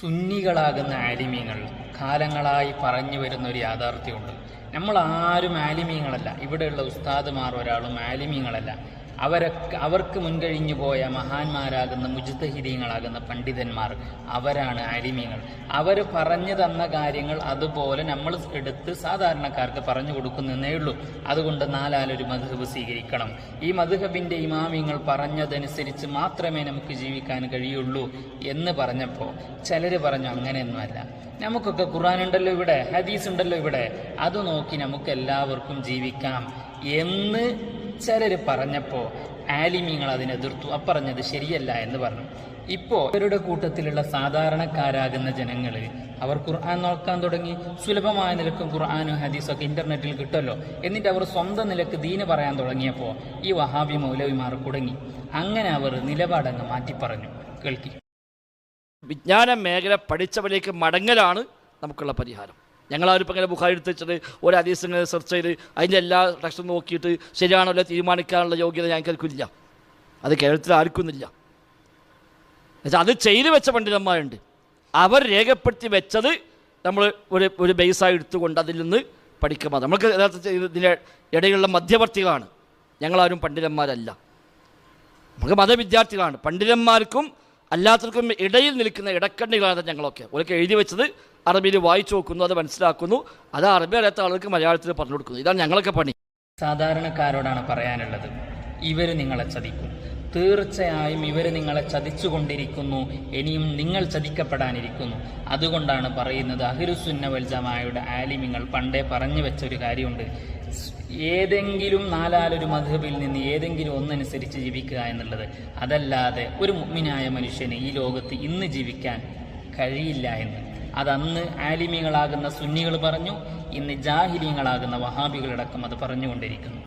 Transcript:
സുന്നികളാകുന്ന ആലിമീങ്ങൾ. കാലങ്ങളായി പറഞ്ഞു വരുന്ന ഒരു യാഥാർത്ഥ്യമുണ്ട്. നമ്മൾ ആരും ആലിമീങ്ങളല്ല. ഇവിടെയുള്ള ഉസ്താദുമാർ ഒരാളും ആലിമീങ്ങളല്ല. അവരൊക്കെ അവർക്ക് മുൻകഴിഞ്ഞു പോയ മഹാന്മാരാകുന്ന മുജിത്തഹിദീങ്ങളാകുന്ന പണ്ഡിതന്മാർ അവരാണ് അരിമികൾ അവർ പറഞ്ഞു തന്ന കാര്യങ്ങൾ അതുപോലെ നമ്മൾ എടുത്ത് സാധാരണക്കാർക്ക് പറഞ്ഞു കൊടുക്കുന്നതേ ഉള്ളൂ. അതുകൊണ്ട് നാലാലൊരു മധുഹബ് സ്വീകരിക്കണം. ഈ മധുഹബിന്റെ ഇമാമിങ്ങൾ പറഞ്ഞതനുസരിച്ച് മാത്രമേ നമുക്ക് ജീവിക്കാൻ കഴിയുള്ളൂ എന്ന് പറഞ്ഞപ്പോൾ ചിലർ പറഞ്ഞു അങ്ങനെയൊന്നുമല്ല. നമുക്കൊക്കെ ഖുർആൻ ഉണ്ടല്ലോ ഇവിടെ ഹദീസ് ഉണ്ടല്ലോ ഇവിടെ. അത് നോക്കി നമുക്ക് എല്ലാവർക്കും ജീവിക്കാം എന്ന് ചിലർ പറഞ്ഞപ്പോൾ ആലിമീങ്ങൾ അതിനെ എതിർത്തു. അപ്പറഞ്ഞത് ശരിയല്ല എന്ന് പറഞ്ഞു. ഇപ്പോൾ അവരുടെ കൂട്ടത്തിലുള്ള സാധാരണക്കാരാകുന്ന ജനങ്ങൾ അവർ ഖുർആൻ നോക്കാൻ തുടങ്ങി. സുലഭമായ നിലക്കും ഖുർആാനും ഹദീസൊക്കെ ഇന്റർനെറ്റിൽ കിട്ടുമല്ലോ എന്നിട്ട് അവർ സ്വന്തം നിലയ്ക്ക് ദീന് പറയാൻ തുടങ്ങിയപ്പോൾ ഈ വഹാബി മൗലവിമാർ കുടുങ്ങി. അങ്ങനെ അവർ നിലപാടങ്ങ് മാറ്റി പറഞ്ഞു. കേൾക്കി. വിജ്ഞാന മേഖല പഠിച്ചവരിലേക്ക് മടങ്ങലാണ് നമുക്കുള്ള പരിഹാരം. ഞങ്ങളാരും ഇങ്ങനെ ബുഖാരി എടുത്ത് വെച്ചിട്ട് ഒരു ഇങ്ങനെ സെർച്ച് ചെയ്ത് അതിന്റെ എല്ലാ ടെക്സ്റ്റും നോക്കിയിട്ട് ശരിയാണോ അല്ല തീരുമാനിക്കാനുള്ള യോഗ്യത ഞങ്ങൾക്കില്ല. അത് കേരളത്തിൽ ആർക്കുന്നില്ല എന്നുവെച്ചാൽ അത് ചെയ്തു വെച്ച പണ്ഡിതന്മാരുണ്ട്. അവർ രേഖപ്പെടുത്തി വെച്ചത് നമ്മൾ ഒരു ഒരു ബേസായി എടുത്തുകൊണ്ട് അതിൽ നിന്ന് പഠിക്കുക നമുക്ക് യഥാർത്ഥത്തിൽ ഇതിന്റെ ഇടയിലുള്ള മധ്യവർത്തികളാണ്. ഞങ്ങളാരും പണ്ഡിതന്മാരല്ല. നമുക്ക് മതവിദ്യാർത്ഥികളാണ്. പണ്ഡിതന്മാർക്കും അല്ലാത്തവർക്കും ഇടയിൽ നിൽക്കുന്ന ഇടക്കണ്ണികളാണ് ഞങ്ങളൊക്കെ. ഒരൊക്കെ എഴുതി വെച്ചത് അറബിയിൽ വായിച്ചു നോക്കുന്നു അത് മനസ്സിലാക്കുന്നു. അത് അറബി അറിയാത്ത ആളുകൾക്ക് മലയാളത്തിൽ പറഞ്ഞു കൊടുക്കുന്നു. ഇതാണ് ഞങ്ങളൊക്കെ പണി. സാധാരണക്കാരോടാണ് പറയാനുള്ളത് ഇവർ നിങ്ങളെ ചതിക്കും. തീർച്ചയായും ഇവർ നിങ്ങളെ ചതിച്ചുകൊണ്ടിരിക്കുന്നു. ഇനിയും നിങ്ങൾ ചതിക്കപ്പെടാനിരിക്കുന്നു. അതുകൊണ്ടാണ് പറയുന്നത് അഹിരുസുന്ന വൽ ജമായുടെ ആലിമിങ്ങൾ പണ്ടേ പറഞ്ഞു വെച്ച ഒരു കാര്യമുണ്ട്. ഏതെങ്കിലും നാലാലൊരു മധുബിൽ നിന്ന് ഏതെങ്കിലും ഒന്നനുസരിച്ച് ജീവിക്കുക എന്നുള്ളത് അതല്ലാതെ ഒരു മുഗ്മിനായ മനുഷ്യന് ഈ ലോകത്ത് ഇന്ന് ജീവിക്കാൻ കഴിയില്ല എന്ന്. അതന്ന് ആലിമികളാകുന്ന സുന്നികൾ പറഞ്ഞു ഇന്ന് ജാഹിലിയങ്ങളാകുന്ന വഹാബികളടക്കം അത് പറഞ്ഞുകൊണ്ടിരിക്കുന്നു.